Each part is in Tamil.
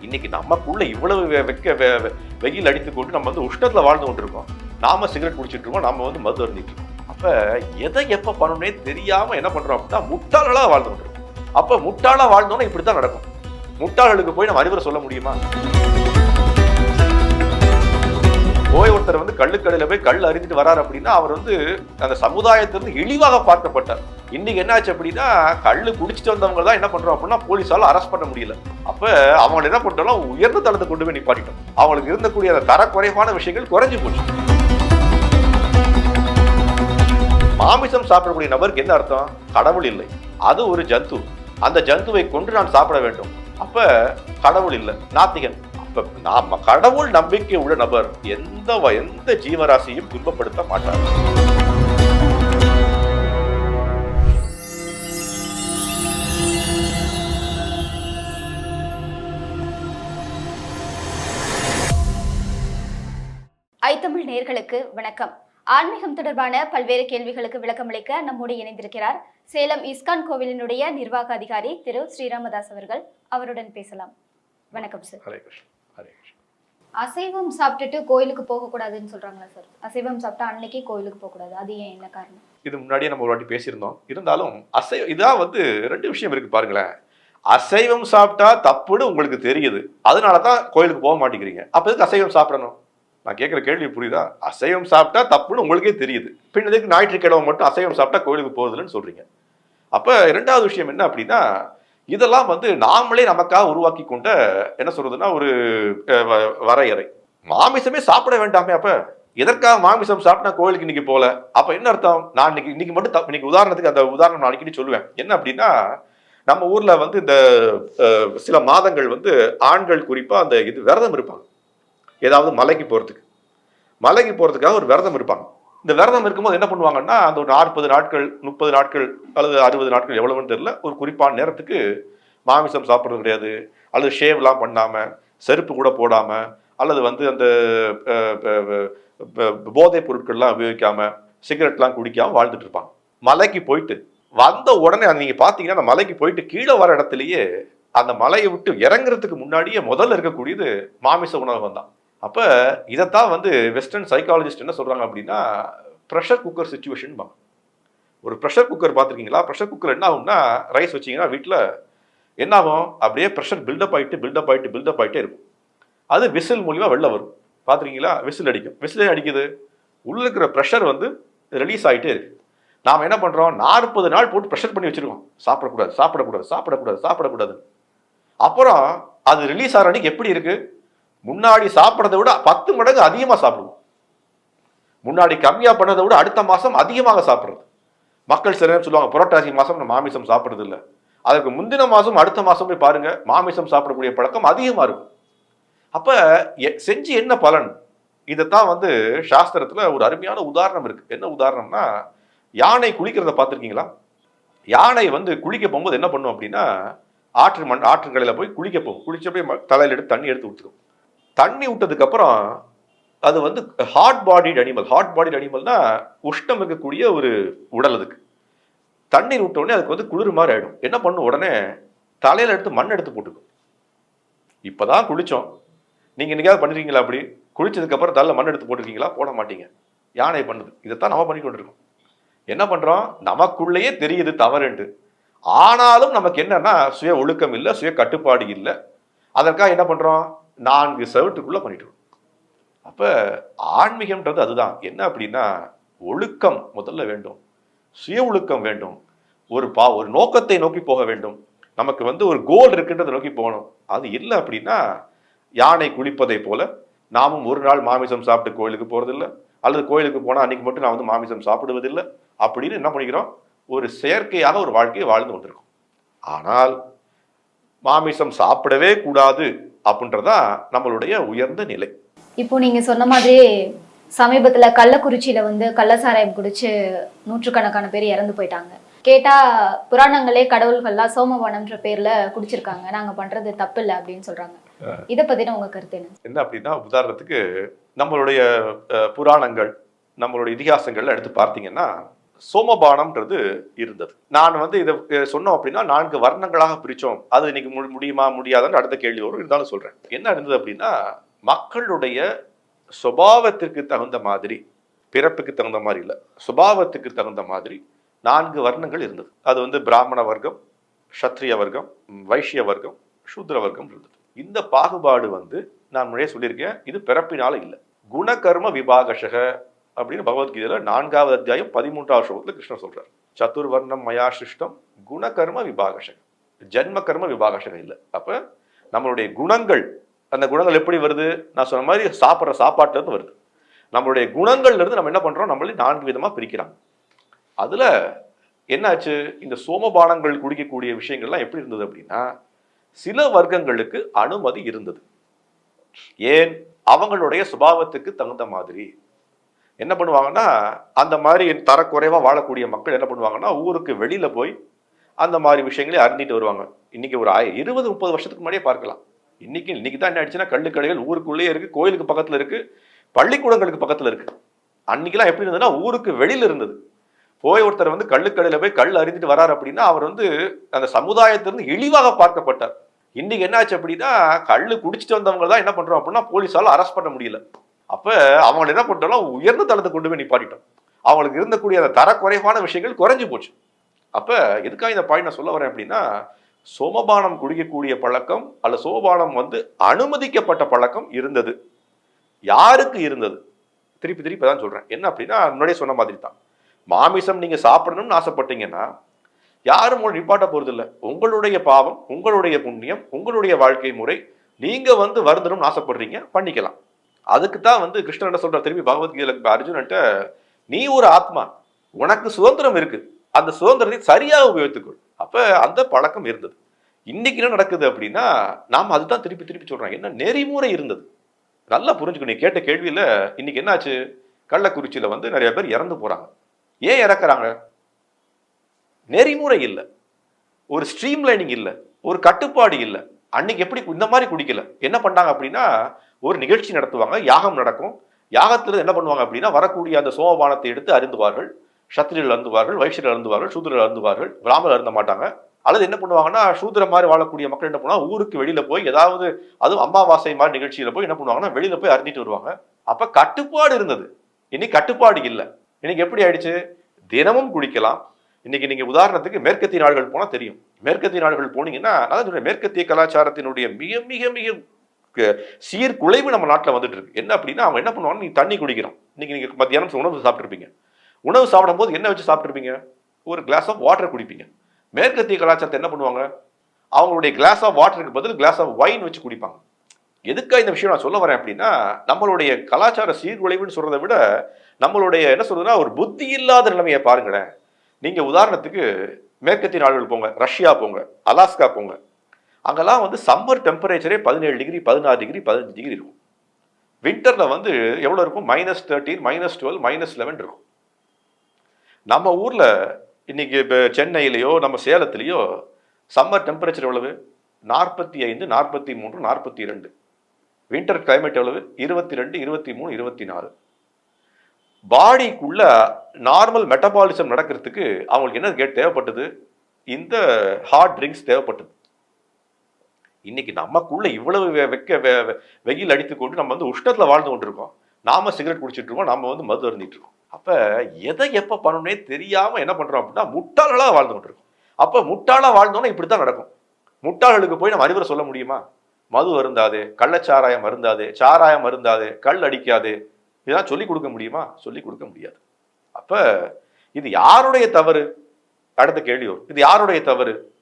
இன்னைக்கு நமக்குள்ள இவ்வளவு வெக்க வெ- வெயில் அடித்து கொண்டு நம்ம வந்து உஷ்ணத்தில் வாழ்ந்து கொண்டிருக்கோம். நாம சிகரெட் குடிச்சிட்டு இருக்கோம் நாம வந்து மது அருந்திட்டு இருக்கோம். அப்ப எதை எப்ப பண்ணணும்னே தெரியாம என்ன பண்றோம் அப்படின்னா முட்டாளா வாழ்ந்து கொண்டிருக்கோம். அப்ப முட்டாளா வாழ்ந்தோம்னா இப்படித்தான் நடக்கும். முட்டாளர்களுக்கு போய் நம்ம அறிவுரை சொல்ல முடியுமா? போய் ஒருத்தர் வந்து கள்ளுக்கடையில் போய் கல் அறிஞ்சிட்டு வராரு அப்படின்னா அவர் வந்து அந்த சமுதாயத்திலிருந்து இழிவாக பார்க்கப்பட்டார். இன்னைக்கு என்னாச்சு அப்படின்னா கல் குடிச்சிட்டு வந்தவங்க தான் என்ன பண்றோம் அப்படின்னா போலீஸால அரெஸ்ட் பண்ண முடியல. அப்ப அவங்களை என்ன பண்ணிட்டோம் உயர்ந்த தளத்தை கொண்டு போய் நிப்பாட்டிட்டோம். அவங்களுக்கு இருந்தக்கூடிய அந்த தரக்குறைவான விஷயங்கள் குறைஞ்சு போச்சு. மாமிசம் சாப்பிடக்கூடிய நபருக்கு என்ன அர்த்தம்? கடவுள் இல்லை. அது ஒரு ஜந்து. அந்த ஜந்துவை கொண்டு நான் சாப்பிட வேண்டும். அப்ப கடவுள் இல்லை. நாத்திகன். அப்ப நாம கடவுள் நம்பிக்கை உள்ள நபர். எந்த எந்த ஜீவராசியும் துன்பப்படுத்த மாட்டார். ஐத்தமிழ் நேர்களுக்கு வணக்கம். ஆன்மீகம் தொடர்பான பல்வேறு கேள்விகளுக்கு விளக்கமளிக்க நம்மோடு இணைந்திருக்கிறார் சேலம் இஸ்கான் கோவிலினுடைய நிர்வாக அதிகாரி திரு ஸ்ரீராமதாஸ் அவர்கள். அவருடன் பேசலாம். வணக்கம் சார் ஹரே கிருஷ்ண ஹரே கிருஷ்ண அசைவம் சாப்பிட்டுட்டு கோயிலுக்கு போகக்கூடாதுன்னு சொல்றாங்களா சார்? அசைவம் சாப்பிட்டா அன்னைக்கு கோயிலுக்கு போகக்கூடாது. அது ஏன் என்ன காரணம்? இது முன்னாடியே நம்ம ஒரு வாட்டி பேசியிருந்தோம். இருந்தாலும் அசைவ இதான் வந்து ரெண்டு விஷயம் இருக்கு பாருங்களேன். அசைவம் சாப்பிட்டா தப்புன்னு உங்களுக்கு தெரியுது. அதனால தான் கோயிலுக்கு போக மாட்டேங்கிறீங்க. அப்ப எதுக்கு அசைவம் சாப்பிடணும்? நான் கேட்குற கேள்வி புரியுதா? அசைவம் சாப்பிட்டா தப்புன்னு உங்களுக்கே தெரியுது. பின்னதுக்கு ஞாயிற்றுக்கிழமை மட்டும் அசைவம் சாப்பிட்டா கோயிலுக்கு போகுதுன்னு சொல்றீங்க. அப்ப இரண்டாவது விஷயம் என்ன அப்படின்னா இதெல்லாம் வந்து நாமளே நமக்காக உருவாக்கி கொண்ட என்ன சொல்றதுன்னா ஒரு வரையறை. மாமிசமே சாப்பிட வேண்டாமே அப்ப. எதற்காக மாமிசம் சாப்பிட்டா கோயிலுக்கு இன்னைக்கு போல? அப்ப என்ன அர்த்தம்? நான் இன்னைக்கு இன்னைக்கு மட்டும் இன்னைக்கு உதாரணத்துக்கு அந்த உதாரணம் நான் அடிக்கடி சொல்லுவேன். என்ன அப்படின்னா நம்ம ஊர்ல வந்து இந்த சில மாதங்கள் வந்து ஆண்கள் குறிப்பா அந்த இது விரதம் இருப்பாங்க. ஏதாவது மலைக்கு போறதுக்கு. மலைக்கு போறதுக்காக ஒரு விரதம் இருப்பாங்க. இந்த விரதம் இருக்கும்போது என்ன பண்ணுவாங்கன்னா அந்த ஒரு நாற்பது நாட்கள் முப்பது நாட்கள் அல்லது அறுபது நாட்கள் எவ்வளவுன்னு தெரியல. ஒரு குறிப்பான நேரத்துக்கு மாமிசம் சாப்பிட்றது கிடையாது. அல்லது ஷேவ்லாம் பண்ணாமல் செருப்பு கூட போடாமல் அல்லது வந்து அந்த போதைப் பொருட்கள்லாம் உபயோகிக்காமல் சிகரெட்லாம் குடிக்காமல் வாழ்ந்துட்டு இருப்பாங்க. மலைக்கு போயிட்டு வந்த உடனே அது பார்த்தீங்கன்னா அந்த மலைக்கு போயிட்டு கீழே வர இடத்துலையே அந்த மலையை விட்டு இறங்குறதுக்கு முன்னாடியே முதல்ல இருக்கக்கூடியது மாமிச உணவகம் தான் அப்போ இதைத்தான் வந்து வெஸ்டர்ன் சைக்காலஜிஸ்ட் என்ன சொல்கிறாங்க அப்படின்னா ப்ரெஷர் குக்கர் சுச்சுவேஷன் ஒரு ப்ரெஷர் குக்கர் பார்த்துருக்கீங்களா? ப்ரெஷர் குக்கர் என்ன ஆகும்னா ரைஸ் வச்சீங்கன்னா வீட்டில் என்ன ஆகும்? அப்படியே ப்ரெஷர் பில்டப் ஆயிட்டு பில்டப் ஆயிட்டு பில்டப் ஆகிட்டே இருக்கும். அது விசில் மூலிமா வெளில வரும். பார்த்துருக்கீங்களா? விசில் அடிக்கும். விசில் அடிக்குது? உள்ள இருக்கிற ப்ரெஷர் வந்து ரிலீஸ் ஆகிட்டே இருக்குது நாம் என்ன பண்ணுறோம் நாற்பது நாள் போட்டு ப்ரெஷர் பண்ணி வச்சுருக்கோம். சாப்பிடக்கூடாது சாப்பிடக்கூடாது சாப்பிடக்கூடாது சாப்பிடக்கூடாது அப்புறம் அது ரிலீஸ் ஆகிற அன்னைக்கு எப்படி இருக்குது முன்னாடி சாப்பிட்றதை விட பத்து மடங்கு அதிகமாக சாப்பிடுவோம். முன்னாடி கம்மியாக பண்ணதை விட அடுத்த மாதம் அதிகமாக சாப்பிட்றது. மக்கள் சில நேரம் சொல்லுவாங்க புரட்டாசி மாதம் நம்ம மாமிசம் சாப்பிட்றது இல்லை. அதுக்கு முந்தின மாதம் அடுத்த மாதம் போய் பாருங்கள் மாமிசம் சாப்பிடக்கூடிய பழக்கம் அதிகமாக இருக்கும். அப்போ செஞ்சு என்ன பலன்? இதைத்தான் வந்து சாஸ்திரத்தில் ஒரு அருமையான உதாரணம் இருக்குது என்ன உதாரணம்னா யானை குளிக்கிறத பார்த்துருக்கீங்களா? யானை வந்து குளிக்க போகும்போது என்ன பண்ணும் அப்படின்னா ஆற்று மண் ஆற்றுக்கடையில் போய் குளிக்க போகும். குளிச்ச போய் ம- எடுத்து தண்ணி எடுத்து ஊற்றுக்கும் தண்ணி விட்டதுக்கப்புறம் அது வந்து hot bodied animal hot bodied அனிமல்னா உஷ்ணம் இருக்கக்கூடிய ஒரு உடல் அதுக்கு. தண்ணீர் விட்ட உடனே அதுக்கு வந்து குளிர் மாதிரி ஆகிடும் என்ன பண்ணும்? உடனே தலையில் எடுத்து மண் எடுத்து போட்டுக்கும். இப்போ தான் குளித்தோம் நீங்கள் என்னைக்காவது பண்ணிருக்கீங்களா அப்படி? குளித்ததுக்கப்புறம் தலையில் மண் எடுத்து போட்டிருக்கீங்களா? போட மாட்டீங்க. யானை பண்ணுது. இதைத்தான் நம்ம பண்ணி கொண்டிருக்கோம் என்ன பண்ணுறோம் நமக்குள்ளேயே தெரியுது தவறுண்டு ஆனாலும் நமக்கு என்னன்னா சுய ஒழுக்கம் இல்லை சுய கட்டுப்பாடு இல்லை. அதற்காக என்ன பண்ணுறோம் நான்கு செவட்டுக்குள்ள பண்ணிட்டு அப்போ ஆன்மீகம்ன்றது அதுதான். என்ன அப்படின்னா ஒழுக்கம் முதல்ல வேண்டும். சுய ஒழுக்கம் வேண்டும். ஒரு பா ஒரு நோக்கத்தை நோக்கி போக வேண்டும். நமக்கு வந்து ஒரு கோல் இருக்குன்றதை நோக்கி போகணும். அது இல்லை அப்படின்னா யானை குளிப்பதை போல நாமும் ஒரு நாள் மாமிசம் சாப்பிட்டு கோயிலுக்கு போகிறதில்ல அல்லது கோயிலுக்கு போனால் அன்றைக்கி மட்டும் நான் வந்து மாமிசம் சாப்பிடுவதில்லை. அப்படின்னு என்ன பண்ணிக்கிறோம்? ஒரு செயற்கையாக ஒரு வாழ்க்கையை வாழ்ந்து கொண்டிருக்கோம் ஆனால் மாமிசம் சாப்பிடவே கூடாது. அப்படின்றதான் நம்மளுடைய உயர்ந்த நிலை. இப்போ நீங்க சொன்ன மாதிரி சமீபத்துல கள்ளக்குறிச்சியில வந்து கள்ளசாராயம் குடிச்சு நூற்றுக்கணக்கான பேர் இறந்து போயிட்டாங்க. கேட்டா புராணங்களே கடவுள்கள்லாம் சோமவனம்ன்ற பேர்ல குடிச்சிருக்காங்க. நாங்க பண்றது தப்பு இல்லை அப்படின்னு சொல்றாங்க. இத பத்தின உங்க கருத்து என்ன? என்ன அப்படின்னா உதாரணத்துக்கு நம்மளுடைய புராணங்கள் நம்மளுடைய இதிகாசங்கள்ல எடுத்து பார்த்தீங்கன்னா சோமபானம்ன்றது இருந்தது. நான் வந்து இதை சொன்னோம் அப்படின்னா நான்கு வர்ணங்களாக பிரித்தோம் அது இன்னைக்கு முடியுமா முடியாதான்னு அடுத்த கேள்வி வரும். இருந்தாலும் சொல்கிறேன் என்ன இருந்தது அப்படின்னா மக்களுடைய சுபாவத்திற்கு தகுந்த மாதிரி பிறப்புக்கு தகுந்த மாதிரி இல்லை சுபாவத்துக்கு தகுந்த மாதிரி நான்கு வர்ணங்கள் இருந்தது. அது வந்து பிராமண வர்க்கம் சத்திரிய வர்க்கம் வைஷ்ய வர்க்கம் சூத்ர வர்க்கம் இருந்தது. இந்த பாகுபாடு வந்து நான் முறையே சொல்லியிருக்கேன். இது பிறப்பினால இல்லை. குணகர்ம விபாகஷக அப்படின்னு பகவத்கீதையில நான்காவது அத்தியாயம் பதிமூன்றாவது ஸ்லோகத்தில் கிருஷ்ணர் சொல்றார். சதுர்வர்ணம் மயா சிருஷ்டம் குணகர்ம விபாகசகம். ஜென்ம கர்ம விபாகசகம் இல்லை. அப்ப நம்மளுடைய குணங்கள் அந்த குணங்கள் எப்படி வருது? நான் சொன்ன மாதிரி சாப்பிட்ற சாப்பாட்டுல இருந்து வருது. நம்மளுடைய குணங்கள்ல இருந்து நம்ம என்ன பண்றோம்? நம்மளே நான்கு விதமா பிரிக்கிறாங்க. அதுல என்னாச்சு இந்த சோமபானங்கள் குடிக்கக்கூடிய விஷயங்கள்லாம் எப்படி இருந்தது அப்படின்னா சில வர்க்கங்களுக்கு அனுமதி இருந்தது. ஏன்? அவங்களுடைய சுபாவத்துக்கு தகுந்த மாதிரி. என்ன பண்ணுவாங்கன்னா அந்த மாதிரி தரக்குறைவாக வாழக்கூடிய மக்கள் என்ன பண்ணுவாங்கன்னா ஊருக்கு வெளியில் போய் அந்த மாதிரி விஷயங்களே அறிஞ்சிட்டு வருவாங்க. இன்றைக்கி ஒரு ஆய- இருபது முப்பது வருஷத்துக்கு முன்னாடியே பார்க்கலாம். இன்றைக்கி இன்றைக்கி தான் என்ன ஆயிடுச்சுன்னா கள்ளுக்கடைகள் ஊருக்குள்ளேயே இருக்குது கோயிலுக்கு பக்கத்தில் இருக்குது பள்ளிக்கூடங்களுக்கு பக்கத்தில் இருக்குது அன்னைக்கெல்லாம் எப்படி இருந்ததுன்னா ஊருக்கு வெளியில் இருந்தது. போய் ஒருத்தர் வந்து கள்ளுக்கடையில போய் கல் அறிந்துட்டு வரார் அப்படின்னா அவர் வந்து அந்த சமுதாயத்திலிருந்து இழிவாக பார்க்கப்பட்டார். இன்றைக்கி என்னாச்சு அப்படின்னா கல் குடிச்சிட்டு வந்தவங்க தான் என்ன பண்ணுறோம் அப்படின்னா போலீஸால் அரெஸ்ட் பண்ண முடியல. அப்போ அவங்களை என்ன பண்ணிட்டோம்னா உயர்ந்த தளத்தை கொண்டு போய் நிப்பாட்டிட்டோம். அவங்களுக்கு இருந்தக்கூடிய அந்த தரக்குறைவான விஷயங்கள் குறைஞ்சி போச்சு. அப்போ எதுக்காக இந்த பாயிண்ட் நான் சொல்ல வரேன் அப்படின்னா சோமபானம் குடிக்கக்கூடிய பழக்கம் அல்ல சோமபானம் வந்து அனுமதிக்கப்பட்ட பழக்கம் இருந்தது. யாருக்கு இருந்தது? திருப்பி திருப்பி தான் சொல்கிறேன் என்ன அப்படின்னா முன்னாடியே சொன்ன மாதிரி தான் மாமிசம் நீங்கள் சாப்பிடணும்னு ஆசைப்பட்டீங்கன்னா யாரும் உங்களை நிப்பாட்ட போகிறதில்ல உங்களுடைய பாவம் உங்களுடைய புண்ணியம் உங்களுடைய வாழ்க்கை முறை நீங்கள் வந்து வருந்தணும்னு ஆசைப்படுறீங்க பண்ணிக்கலாம். அதுக்கு தான் வந்து கிருஷ்ணன் என்ன சொல்ற திருப்பி பகவத்கீதையில இப்ப அர்ஜுனன்ட்ட நீ ஒரு ஆத்மா உனக்கு சுதந்திரம் இருக்கு. அந்த சுதந்திரத்தை சரியாக உபயோகித்துக்கொள். அப்ப அந்த பழக்கம் இருந்தது. இன்னைக்கு என்ன நடக்குது அப்படின்னா நாம் அதுதான் திருப்பி திருப்பி சொல்றோம். என்ன நெறிமுறை இருந்தது. நல்லா புரிஞ்சுக்கணும். நீ கேட்ட கேள்வியில இன்னைக்கு என்னாச்சு? கள்ளக்குறிச்சியில வந்து நிறைய பேர் இறந்து போறாங்க. ஏன் இறக்குறாங்க? நெறிமுறை இல்லை. ஒரு ஸ்ட்ரீம் லைனிங் இல்லை. ஒரு கட்டுப்பாடு இல்லை. அன்னைக்கு எப்படி இந்த மாதிரி குடிக்கல. என்ன பண்ணாங்க அப்படின்னா ஒரு நிகழ்ச்சி நடத்துவாங்க யாகம் நடக்கும். யாகத்தில் என்ன பண்ணுவாங்க அப்படின்னா வரக்கூடிய அந்த சோமபானத்தை எடுத்து அருந்துவார்கள். சத்திரியர்கள் அருந்துவார்கள் வைஷ்யர்கள் அருந்துவார்கள் சூத்திரர்கள் அருந்துவார்கள் பிராமணர் அருந்த மாட்டாங்க. அல்லது என்ன பண்ணுவாங்கன்னா சூத்திர மாதிரி வாழக்கூடிய மக்கள் என்ன பண்ணுவாங்க ஊருக்கு வெளியில போய் ஏதாவது அதுவும் அம்மாவாசை மாதிரி நிகழ்ச்சியில போய் என்ன பண்ணுவாங்கன்னா வெளியில போய் அருந்திட்டு வருவாங்க. அப்ப கட்டுப்பாடு இருந்தது. இன்னைக்கு கட்டுப்பாடு இல்லை. இன்னைக்கு எப்படி ஆயிடுச்சு? தினமும் குடிக்கலாம். இன்னைக்கு நீங்க உதாரணத்துக்கு மேற்கத்திய நாடுகள் போனா தெரியும். மேற்கத்திய நாடுகள் போனீங்கன்னா அதாவது மேற்கத்திய கலாச்சாரத்தினுடைய மிக மிக மிக க- சீர்குலைவு நம்ம நாட்டில் வந்துட்டு இருக்கு. என்ன அப்படின்னா அவங்க என்ன பண்ணுவாங்க நீ தண்ணி குடிக்கிறோம் இன்னைக்கு நீங்க மத்தியானம் உணவு சாப்பிட்டுருப்பீங்க. உணவு சாப்பிடும்போது என்ன வச்சு சாப்பிட்டுருப்பீங்க? ஒரு கிளாஸ் ஆஃப் வாட்டர் குடிப்பீங்க. மேற்கத்திய கலாச்சாரத்தை என்ன பண்ணுவாங்க? அவங்களுடைய கிளாஸ் ஆஃப் வாட்டருக்கு பதில் கிளாஸ் ஆஃப் வைன் வச்சு குடிப்பாங்க. எதுக்காக இந்த விஷயம் நான் சொல்ல வரேன் அப்படின்னா நம்மளுடைய கலாச்சார சீர்குலைவுன்னு சொல்றதை விட நம்மளுடைய என்ன சொல்றதுன்னா ஒரு புத்தி இல்லாத நிலைமையை பாருங்களேன். நீங்கள் உதாரணத்துக்கு மேற்கத்திய நாடுகள் போங்க ரஷ்யா போங்க அலாஸ்கா போங்க. அங்கெல்லாம் வந்து சம்மர் டெம்பரேச்சரே பதினேழு டிகிரி பதினாறு டிகிரி பதினஞ்சு டிகிரி இருக்கும். வின்டரில் வந்து எவ்வளோ இருக்கும்? Minus thirteen minus twelve minus eleven இருக்கும். நம்ம ஊரில் இன்றைக்கி இப்போ சென்னையிலையோ நம்ம சேலத்துலேயோ சம்மர் டெம்பரேச்சர் எவ்வளவு? நாற்பத்தி ஐந்து நாற்பத்தி மூன்று நாற்பத்தி ரெண்டு வின்டர் கிளைமேட் எவ்வளவு? இருபத்தி ரெண்டு இருபத்தி மூணு இருபத்தி நாலு. பாடிக்குள்ள நார்மல் மெட்டபாலிசம் நடக்கிறதுக்கு அவங்களுக்கு என்ன கேட் தேவைப்பட்டது? இந்த ஹார்ட் ட்ரிங்க்ஸ் தேவைப்பட்டது. இன்னைக்கு நமக்குள்ள இவ்வளவு வெக்க வெ- வெயில் அடித்துக்கொண்டு நம்ம வந்து உஷ்ணத்தில் வாழ்ந்து கொண்டிருக்கோம். நாம சிகரெட் குடிச்சிட்டு இருக்கோம் நம்ம வந்து மது அருந்திட்டு இருக்கோம். அப்ப எதை எப்ப பண்ணணும்னே தெரியாம என்ன பண்றோம் அப்படின்னா முட்டாளா வாழ்ந்து கொண்டிருக்கோம். அப்ப முட்டாளா வாழ்ந்தோம்னா இப்படித்தான் நடக்கும். முட்டாள்களுக்கு போய் நம்ம அறிவுரை சொல்ல முடியுமா? மது அருந்தாது கள்ளச்சாராயம் அருந்தாது சாராயம் அருந்தாது கல் அடிக்காது இதெல்லாம் சொல்லிக் கொடுக்க முடியுமா? சொல்லிக் கொடுக்க முடியாது. அப்போ இது யாருடைய தவறு? அடுத்த கேள்வி வரும். இது யாருடைய தவறு?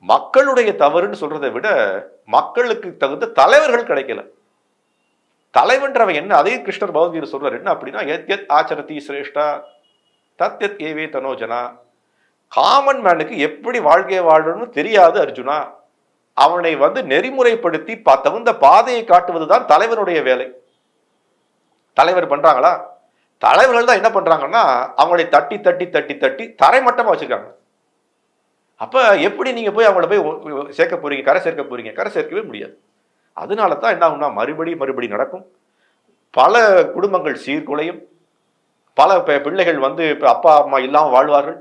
மக்களுடைய தவறுன்னு சொல்றதை விட மக்களுக்கு தகுந்த தலைவர்கள் கிடைக்கல. தலைவன்றவன் என்ன? அதே கிருஷ்ணர் பகவத்கீதை சொல்றாரு. என்ன அப்படின்னா எத் எத் ஆச்சரதி சிரேஷ்டா தத் எத் ஏவே தனோஜனா. காமன் மேனுக்கு எப்படி வாழ்க்கையை வாழணும்னு தெரியாது அர்ஜுனா. அவனை வந்து நெறிமுறைப்படுத்தி ப- தகுந்த பாதையை காட்டுவதுதான் தலைவனுடைய வேலை. தலைவர் பண்றாங்களா? தலைவர்கள் தான் என்ன பண்றாங்கன்னா அவங்களை தட்டி தட்டி தட்டி தட்டி தரைமட்டமா வச்சிருக்காங்க. அப்ப எப்படி நீங்க போய் அவங்கள போய் சேர்க்க போறீங்க? கரை சேர்க்க போறீங்க? கரை சேர்க்கவே முடியாது. அதனால தான் என்ன ஆகும்னா மறுபடி மறுபடி நடக்கும். பல குடும்பங்கள் சீர்குலையும். பல பிள்ளைகள் வந்து இப்போ அப்பா அம்மா இல்லாமல் வாழ்வார்கள்.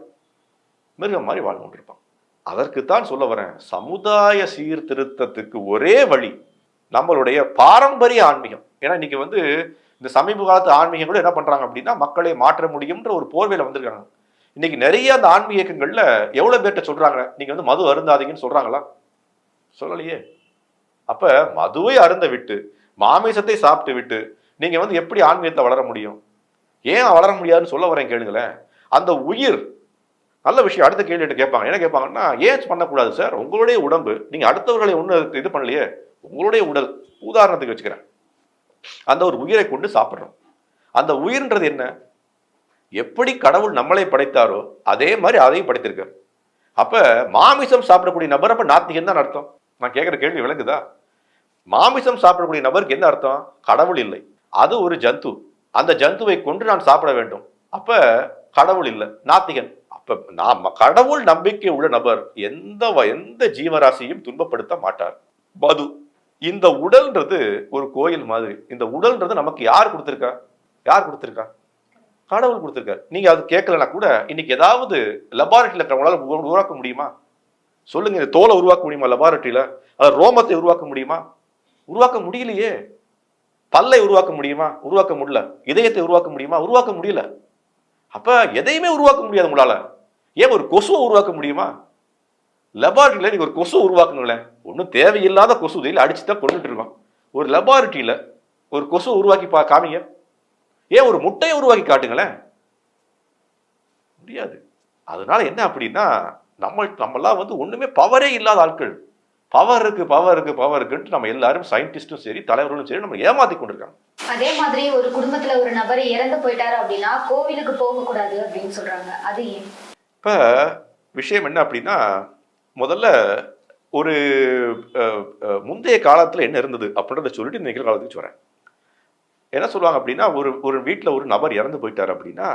மிருகம் மாதிரி வாழ்ந்து கொண்டிருப்பான் அதற்குத்தான் சொல்ல வரேன் சமுதாய சீர்திருத்தத்துக்கு ஒரே வழி நம்மளுடைய பாரம்பரிய ஆன்மீகம். ஏன்னா இன்னைக்கு வந்து இந்த சமீப காலத்து ஆன்மீகங்களும் என்ன பண்றாங்க அப்படின்னா மக்களை மாற்ற முடியும்ன்ற ஒரு போர்வையில வந்திருக்காங்க. இன்னைக்கு நிறைய அந்த ஆன்மீக இயக்கங்கள்ல எவ்வளவு பேர்ட்ட சொல்றாங்க? நீங்க வந்து மது அருந்தாதீங்கன்னு சொல்றாங்களா? சொல்லலையே. அப்ப மதுவை அருந்த விட்டு மாமிசத்தை சாப்பிட்டு விட்டு நீங்க வந்து எப்படி ஆன்மீகத்தை வளர முடியும்? ஏன் வளர முடியாதுன்னு சொல்ல வரேன் கேளுங்களேன். அந்த உயிர் நல்ல விஷயம் அடுத்த கேள்வி கேட்பாங்க. என்ன கேட்பாங்கன்னா ஏன் பண்ணக்கூடாது சார்? உங்களுடைய உடம்பு நீங்க அடுத்தவர்களை ஒன்றும் இது பண்ணலையே. உங்களுடைய உடல் உதாரணத்துக்கு வச்சுக்கிறேன். அந்த ஒரு உயிரை கொண்டு சாப்பிட்றோம். அந்த உயிர்ன்றது என்ன? எப்படி கடவுள் நம்மளை படைத்தாரோ அதே மாதிரி அதையும் படைத்திருக்கார். அப்போ மாமிசம் சாப்பிடக்கூடிய நபர் அப்போ நாத்திகன் தான் அர்த்தம். நான் கேட்குற கேள்வி விளங்குதா? மாமிசம் சாப்பிடக்கூடிய நபருக்கு என்ன அர்த்தம்? கடவுள் இல்லை. அது ஒரு ஜந்து. அந்த ஜந்துவை கொண்டு நான் சாப்பிட வேண்டும். அப்போ கடவுள் இல்லை நாத்திகன். அப்ப நாம் கடவுள் நம்பிக்கை உள்ள நபர் எந்த எந்த ஜீவராசியும் துன்பப்படுத்த மாட்டார். மது இந்த உடல்ன்றது ஒரு கோயில் மாதிரி. இந்த உடல்ன்றது நமக்கு யார் கொடுத்துருக்கா? யார் கொடுத்துருக்கா? கடவுள் கொடுத்துருக்காரு. நீங்க அது கேட்கலனா கூட இன்னைக்கு ஏதாவது லெபார்டரியில உங்களால உருவாக்க முடியுமா? சொல்லுங்க இந்த தோலை உருவாக்க முடியுமா லெபார்டரியில அது ரோமத்தை உருவாக்க முடியுமா? உருவாக்க முடியலையே. பல்லை உருவாக்க முடியுமா? உருவாக்க முடியல. இதயத்தை உருவாக்க முடியுமா? உருவாக்க முடியல. அப்ப எதையுமே உருவாக்க முடியாது உங்களால. ஏன் ஒரு கொசுவை உருவாக்க முடியுமா? லெபார்டரியில நீங்க ஒரு கொசு உருவாக்குங்களேன் ஒன்றும் தேவையில்லாத கொசு இதில் அடிச்சு தான் கொண்டுட்டு இருக்கோம். ஒரு லெபார்டரியில ஒரு கொசு உருவாக்கி பா காமிங்க. ஏன் ஒரு முட்டையை உருவாக்கி காட்டுங்களேன்? முடியாது. அதனால என்ன அப்படின்னா நம்ம நம்மலாம் வந்து ஒண்ணுமே பவரே இல்லாத ஆட்கள். பவர் இருக்கு பவர் இருக்கு பவர் இருக்குன்ட்டு நம்ம எல்லாரும் சயின்டிஸ்டும் சரி தலைவர்களும் சரி நம்ம ஏமாத்தி கொண்டிருக்காங்க. அதே மாதிரி ஒரு குடும்பத்துல ஒரு நபர் இறந்து போயிட்டாரு அப்படின்னா கோவிலுக்கு போக கூடாது அப்படின்னு சொல்றாங்க. அது ஏன்? இப்போ விஷயம் என்ன அப்படின்னா முதல்ல ஒரு முந்தைய காலத்தில் என்ன இருந்தது அப்படின்றத சொல்லிட்டு இந்த நிகழ்காலத்துக்கு சொல்கிறேன் என்ன சொல்லுவாங்க அப்படின்னா ஒரு ஒரு வீட்டில் ஒரு நபர் இறந்து போயிட்டார் அப்படின்னா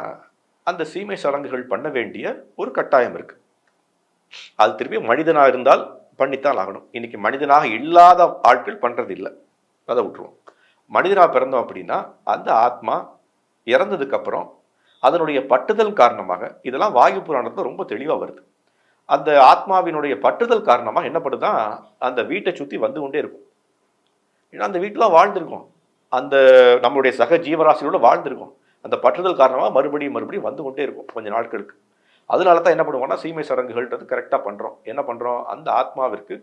அந்த சீமை சடங்குகள் பண்ண வேண்டிய ஒரு கட்டாயம் இருக்கு. அது திருப்பி மனிதனாக இருந்தால் பண்ணித்தான் ஆகணும். இன்னைக்கு மனிதனாக இல்லாத ஆட்கள் பண்ணுறது இல்லை அதை விட்டுருவோம். மனிதனாக பிறந்தோம் அப்படின்னா அந்த ஆத்மா இறந்ததுக்கப்புறம் அதனுடைய பட்டுதல் காரணமாக இதெல்லாம் வாயு புராணத்தில் ரொம்ப தெளிவாக வருது. அந்த ஆத்மாவினுடைய பற்றுதல் காரணமாக என்ன பண்ணுதான் அந்த வீட்டை சுற்றி வந்து கொண்டே இருக்கும். ஏன்னா அந்த வீட்டில் வாழ்ந்திருக்கோம். அந்த நம்மளுடைய சக ஜீவராசியோடு வாழ்ந்திருக்கோம். அந்த பற்றுதல் காரணமாக மறுபடியும் மறுபடியும் வந்து கொண்டே இருக்கும் கொஞ்சம் நாட்களுக்கு. அதனால தான் என்ன பண்ணுவோம்னா சீமை சடங்குகள்ன்றது கரெக்டாக பண்ணுறோம் என்ன பண்ணுறோம் அந்த ஆத்மாவிற்கு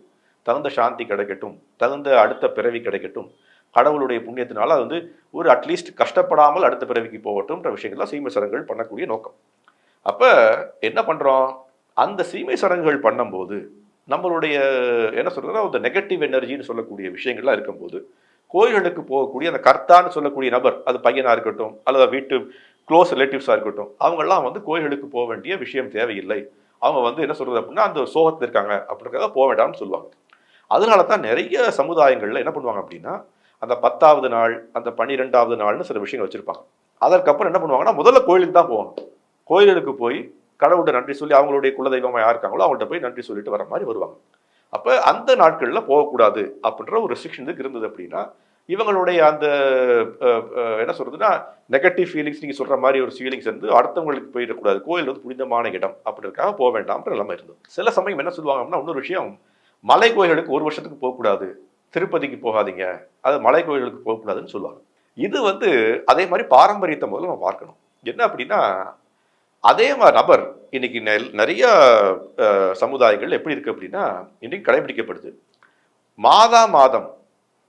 தகுந்த சாந்தி கிடைக்கட்டும். தகுந்த அடுத்த பிறவி கிடைக்கட்டும். கடவுளுடைய புண்ணியத்தினால அது வந்து ஒரு அட்லீஸ்ட் கஷ்டப்படாமல் அடுத்த பிறவிக்கு போகட்டும்ன்ற விஷயங்கள்லாம் சீமை சடங்குகள் பண்ணக்கூடிய நோக்கம். அப்போ என்ன பண்ணுறோம் அந்த சீமை சடங்குகள் பண்ணும்போது நம்மளுடைய என்ன சொல்றதுன்னா அந்த நெகட்டிவ் எனர்ஜின்னு சொல்லக்கூடிய விஷயங்கள்லாம் இருக்கும்போது கோயில்களுக்கு போகக்கூடிய அந்த கர்த்தான்னு சொல்லக்கூடிய நபர் அது பையனாக இருக்கட்டும் அல்லது வீட்டு க்ளோஸ் ரிலேட்டிவ்ஸாக இருக்கட்டும் அவங்கெல்லாம் வந்து கோயில்களுக்கு போக வேண்டிய விஷயம் தேவையில்லை. அவங்க வந்து என்ன சொல்றது அப்படின்னா அந்த சோகத்தில் இருக்காங்க அப்படிங்கிறத போக வேண்டாம்னு சொல்லுவாங்க. அதனால தான் நிறைய சமுதாயங்களில் என்ன பண்ணுவாங்க அப்படின்னா அந்த பத்தாவது நாள் அந்த பன்னிரெண்டாவது நாள்னு சில விஷயங்கள் வச்சுருப்பாங்க. அதற்கப்புறம் என்ன பண்ணுவாங்கன்னா முதல்ல கோயிலுக்கு தான் போவாங்க. கோயிலுக்கு போய் கடவுள்கிட்ட நன்றி சொல்லி அவங்களுடைய குலதெய்வமாக யார் இருக்காங்களோ அவங்கள்ட்ட போய் நன்றி சொல்லிட்டு வர மாதிரி வருவாங்க. அப்போ அந்த நாட்களில் போகக்கூடாது அப்படின்ற ஒரு ரெஸ்ட்ரிக்ஷன் இதுக்கு இருந்தது அப்படின்னா இவங்களுடைய அந்த என்ன சொல்றதுன்னா நெகட்டிவ் ஃபீலிங்ஸ் நீங்கள் சொல்கிற மாதிரி ஒரு ஃபீலிங்ஸ் வந்து அடுத்தவங்களுக்கு போயிடக்கூடாது. கோயில் வந்து புனிதமான இடம் அப்படின்றக்காக போக வேண்டாம்ன்ற நிலைமை இருந்தது. சில சமயம் என்ன சொல்லுவாங்க அப்படின்னா இன்னொரு விஷயம் மலை கோயில்களுக்கு ஒரு வருஷத்துக்கு போகக்கூடாது. திருப்பதிக்கு போகாதீங்க. அது மலை கோயில்களுக்கு போகக்கூடாதுன்னு சொல்லுவாங்க. இது வந்து அதே மாதிரி பாரம்பரியத்தை முதல்ல நம்ம பார்க்கணும். என்ன அப்படின்னா அதே மாதிரி நபர் இன்னைக்கு நிறைய சமுதாயங்கள் எப்படி இருக்கு அப்படின்னா இன்னைக்கு கடைபிடிக்கப்படுது. மாதா மாதம்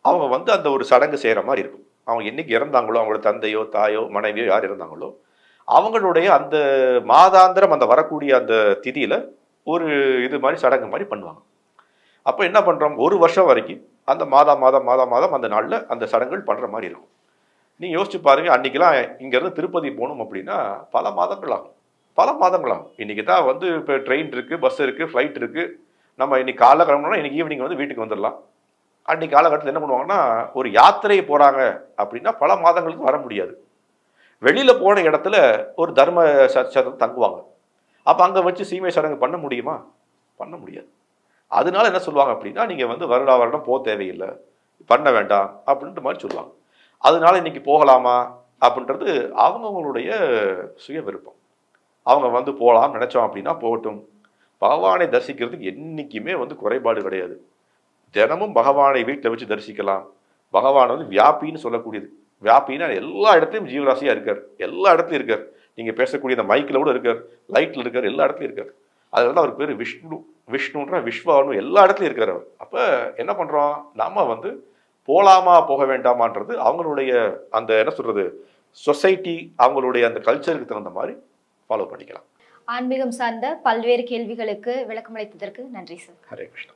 அவங்க வந்து அந்த ஒரு சடங்கு செய்கிற மாதிரி இருக்கும். அவங்க என்னைக்கு இறந்தாங்களோ அவங்களோட தந்தையோ தாயோ மனைவியோ யார் இறந்தாங்களோ அவங்களுடைய அந்த மாதாந்திரம் அந்த வரக்கூடிய அந்த திதியில் ஒரு இது மாதிரி சடங்கு மாதிரி பண்ணுவாங்க. அப்போ என்ன பண்ணுறோம் ஒரு வருஷம் வரைக்கும் அந்த மாதா மாதம் மாதா மாதம் அந்த நாளில் அந்த சடங்குகள் பண்ணுற மாதிரி இருக்கும். நீங்கள் யோசிச்சு பாருங்க அன்றைக்கெலாம் இங்கேருந்து திருப்பதி போகணும் அப்படின்னா பல மாதங்கள் ஆகும். பல மாதங்களாகும் இன்றைக்கி தான் வந்து இப்போ ட்ரெயின் இருக்குது பஸ் இருக்குது ஃப்ளைட் இருக்குது நம்ம இன்னைக்கு காலைல கிளம்புனோம்னா இன்னைக்கு ஈவினிங் வந்து வீட்டுக்கு வந்துடலாம். அன்னைக்கு காலகட்டத்தில் என்ன பண்ணுவாங்கன்னா ஒரு யாத்திரை போகிறாங்க அப்படின்னா பல மாதங்களுக்கு வர முடியாது. வெளியில் போன இடத்துல ஒரு தர்ம ச- சதம் தங்குவாங்க. அப்போ அங்கே வச்சு சீமை சடங்கு பண்ண முடியுமா? பண்ண முடியாது. அதனால என்ன சொல்லுவாங்க அப்படின்னா நீங்கள் வந்து வருடா வருடம் போக தேவையில்லை. பண்ண வேண்டாம் அப்படின்ற மாதிரி சொல்லுவாங்க. அதனால இன்னைக்கு போகலாமா அப்படின்றது அவங்கவுங்களுடைய சுய விருப்பம் அவங்க வந்து போகலாம் நினச்சோம் அப்படின்னா போகட்டும். பகவானை தரிசிக்கிறதுக்கு என்றைக்குமே வந்து குறைபாடு கிடையாது. தினமும் பகவானை வீட்டில் வச்சு தரிசிக்கலாம். பகவான் வந்து வியாபின்னு சொல்லக்கூடியது. வியாபின்னா எல்லா இடத்துலையும் ஜீவராசியாக இருக்கார். எல்லா இடத்துலையும் இருக்கார். நீங்கள் பேசக்கூடிய அந்த மைக்கில் கூட இருக்கார். லைட்டில் இருக்கார். எல்லா இடத்துலையும் இருக்கார். அதனால அவர் பேர் விஷ்ணு. விஷ்ணுன்ற விஸ்வானு எல்லா இடத்துலையும் இருக்கார் அவர். அப்போ என்ன பண்ணுறோம் நம்ம வந்து போகலாமா போக வேண்டாமான்றது அவங்களுடைய அந்த என்ன சொல்கிறது சொசைட்டி அவங்களுடைய அந்த கல்ச்சருக்கு தகுந்த மாதிரி ஃபாலோ பண்ணிக்கலாம். ஆன்மீகம் சார்ந்த பல்வேறு கேள்விகளுக்கு விளக்கமளித்ததற்கு நன்றி சார். ஹரே கிருஷ்ணா.